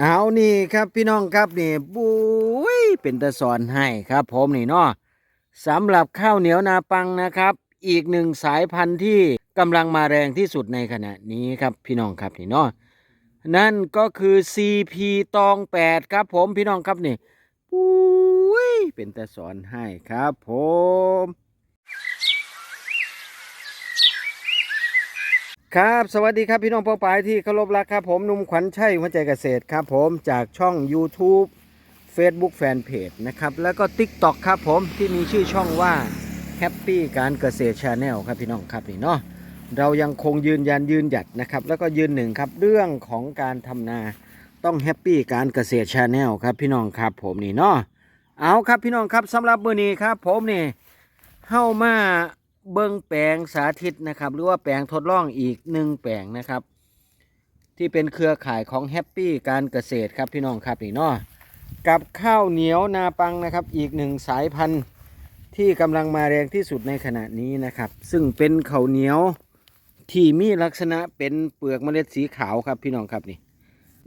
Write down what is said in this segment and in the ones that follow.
เอานี่ครับพี่น้องครับนี่บุ้ยเป็นตะสอนให้ครับ ผมนี่เนาะสำหรับข้าวเหนียวนาปังนะครับ อีกหนึ่งสายพันธุ์ที่กำลังมาแรงที่สุดในขณะนี้ครับพี่น้องครับนี่เนาะนั่นก็คือ CP ตอง8ครับ ผมพี่น้องครับนี่บุ้ยเป็นตะสอนให้ครับ ผม ครับสวัสดีครับพี่น้องเป้าปายที่เคารพรักครับผมนุ่มขวัญชัยหัวใจเกษตรครับผมจากช่อง YouTube Facebook Fanpage นะครับแล้วก็ TikTok ครับผมที่มีชื่อช่องว่า Happy การเกษตร Channel ครับพี่น้องครับนี่เนาะเรายังคงยืนยันยืนหยัดนะครับแล้วก็ยืนหนึ่งครับเรื่องของการทำนาต้องแฮปปี้การเกษตร Channel ครับพี่น้องครับผมนี่เนาะเอาครับพี่น้องครับสำหรับมื้อนี้ครับผมนี่เข้ามา เบิ้งแปลงสาธิตนะครับ หรือว่าแปลงทดลองอีกหนึ่งแปลงนะครับ ที่เป็นเครือข่ายของแฮปปี้การเกษตรครับพี่น้องครับนี่เนาะกับข้าวเหนียวนาปังนะครับ อีกหนึ่งสายพันธุ์ที่กำลังมาแรงที่สุดในขณะนี้นะครับ ซึ่งเป็นข้าวเหนียวที่มีลักษณะเป็นเปลือกเมล็ดสีขาวครับพี่น้องครับนี่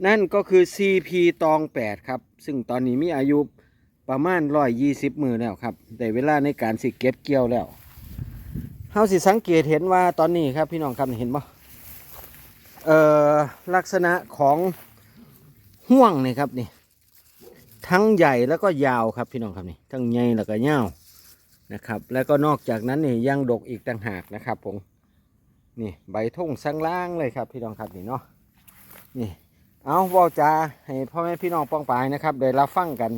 นั่นก็คือ CP ตอง 8 ครับ ซึ่งตอนนี้มีอายุประมาณ 120 มือแล้วครับได้เวลาในการสิเก็บเกี่ยวแล้ว เฮาสิสังเกตเห็นว่าตอนนี้ครับพี่น้องครับเห็นบ่เอ่อลักษณะของห่วงนี่ครับนี่ ทั้งใหญ่แล้วก็ยาวครับพี่น้องครับนี่ ทั้งใหญ่แล้วก็ยาวนะครับ แล้วก็นอกจากนั้นนี่ยังดกอีกต่างหากนะครับผมนี่ใบทุ่งสังล่างเลยครับพี่น้องครับนี่เนาะนี่ เอาว่าจาให้พ่อแม่พี่น้องป้องปายนะครับได้รับฟังกัน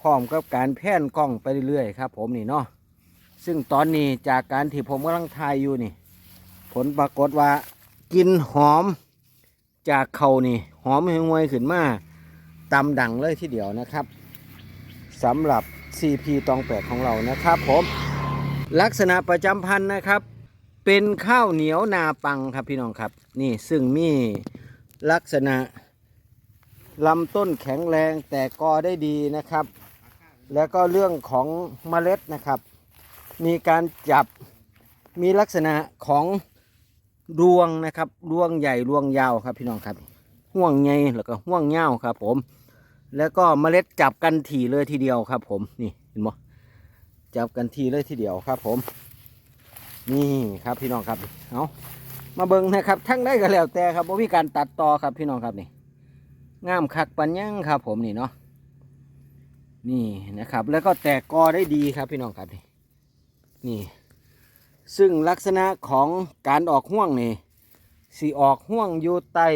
พร้อมกับการแพ่นกล้องไปเรื่อยๆครับ ผมนี่เนาะ ซึ่งตอนนี้จากการที่ผมกำลังทายอยู่นี่ ผลปรากฏว่า กินหอมจากเขานี่ หอมหวยขึ้นมาตำดังเลยทีเดียวนะครับสำหรับ CP ตองแปดของเรานะครับผมลักษณะประจำพันธุ์นะครับ เป็นข้าวเหนียวนาปังครับพี่น้องครับ นี่ซึ่งมีลักษณะลำต้นแข็งแรงแต่กอได้ดีนะครับ แล้วก็เรื่องของเมล็ดนะครับ มีการจับมีลักษณะของรวงนะครับรวงใหญ่รวงยาวครับพี่น้องครับห่วงใหญ่แล้วก็ห่วงยาครับ ผม แล้วก็เมล็ดจับกันถี่เลยทีเดียวครับ ผมนี่เห็นไหมจับกันทีเลยทีเดียวครับ ผม นี่ครับพี่น้องครับเอามาเบิ่งนะครับ ทั้งได้ก็แล้วแต่ครับว่ามีการตัดต่อครับพี่น้องครับนี่งามคักปัญญังครับ ผมนี่เนาะนี่นะครับ แล้วก็แตกกอได้ดีครับพี่น้องครับนี่ นี่ ซึ่งลักษณะของการออกห่วงนี่สีออกห่วงอยู่ใต้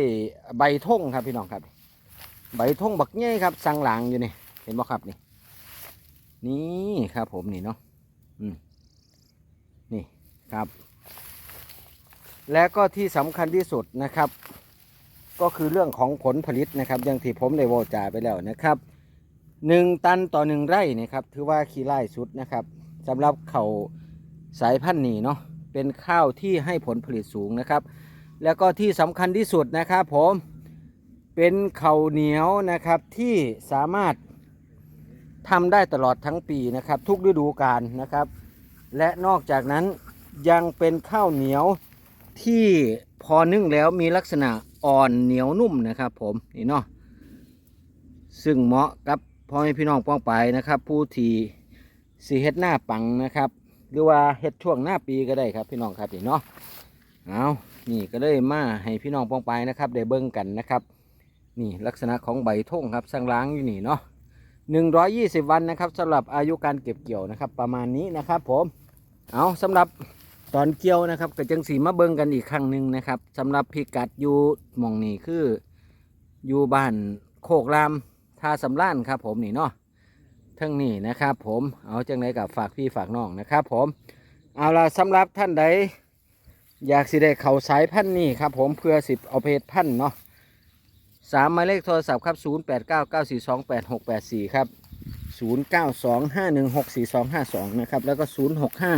ใบทงครับพี่น้องครับ ใบทงบักเงี้ยครับสังหลังอยู่นี่เห็นบ่ครับนี่นี่ครับผมนี่เนาะอืมนี่ครับ และก็ที่สำคัญที่สุดนะครับ ก็คือเรื่องของผลผลิตนะครับอย่างที่ผมได้โวจาไปแล้วนะครับหนึ่งตันต่อหนึ่งไร่นะครับถือว่าขี้ไร่สุดนะครับ สำหรับเขาสายพันธุ์นี้เนาะเป็นข้าวที่ให้ผลผลิตสูงนะครับ แล้วก็ที่สำคัญที่สุดนะครับผมเป็นข้าวเหนียวนะครับที่สามารถทำได้ตลอดทั้งปีนะครับ ทุกฤดูกาลนะครับ และนอกจากนั้นยังเป็นข้าวเหนียวที่พอนึ่งแล้วมีลักษณะอ่อนเหนียวนุ่มนะครับ ผมนี่เนาะซึ่งเหมาะกับพ่อแม่พี่น้องป้องไปนะครับ ผู้ที่ สีเฮ็ดหน้าปังนะครับ หรือว่าเฮ็ดช่วงหน้าปีก็ได้ครับพี่น้องครับนี่เนาะเอานี่ก็เลยมาให้พี่น้องปองไปนะครับได้เบิ่งกันนะครับ นี่ลักษณะของใบท่งครับสังล้างอยู่นี่เนาะหนึ่งร้อยยี่สิบวันนะครับสำหรับอายุการเก็บเกี่ยวนะครับ ประมาณนี้นะครับ ผมเอาสำหรับตอนเกี่ยวนะครับก็จังสีมาเบิ่งกันอีกครั้งหนึ่งนะครับสำหรับพิกัดอยู่มองนี่คืออยู่บ้านโคกรามท่าสำล้านครับผมนี่เนาะ ทั้งนี้นะครับผมเอาจังไรกับฝากพี่ฝากน้องนะครับผมเอาละสำหรับท่านใดอยากสิได้เขาสายพันธุ์นี่ครับผมเพื่อสิบเอาเพจพันธุ์เนาะสามหมายเลขโทรศัพท์ครับศูนย์แปดเก้าเก้าสี่สองแปดหกแปดสี่ครับศูนย์เก้าสองห้าหนึ่งหกสี่สองห้าสองนะครับ แล้วก็ศูนย์หกห้า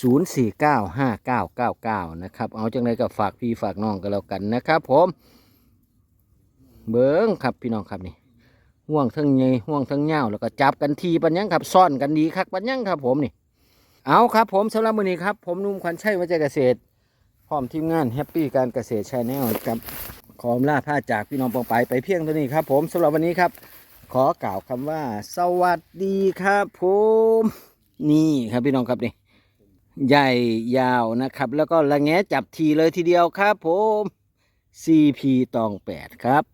ศูนย์สี่เก้าห้าเก้าเก้าเก้านะครับ เอาจังไรกับฝากพี่ฝากน้องกันแล้วกันนะครับผม เบิ้งครับพี่น้องครับนี่ ห่วงทั้งใหญ่ห่วงทั้งยาวแล้วก็จับกันทีปัญญังครับซ่อนกันดีคับปัญญังครับ ผมนี่ เอาครับ ผมสำหรับมื้อนี้ครับ ผมนุ่มขวัญชัยวัจเกษตร พร้อมทีมงานแฮปปี้การเกษตรชาแนลครับขออำลาผ้าจากพี่น้องปองไปไปเพียงเท่านี้ครับ ผมสำหรับวันนี้ครับ ขอกล่าวคำว่า สวัสดีครับ ผม นี่ครับพี่น้องครับนี่ใหญ่ยาวนะครับ แล้วก็ระแงะจับทีเลยทีเดียวครับ ผม CP ตองแปดครับ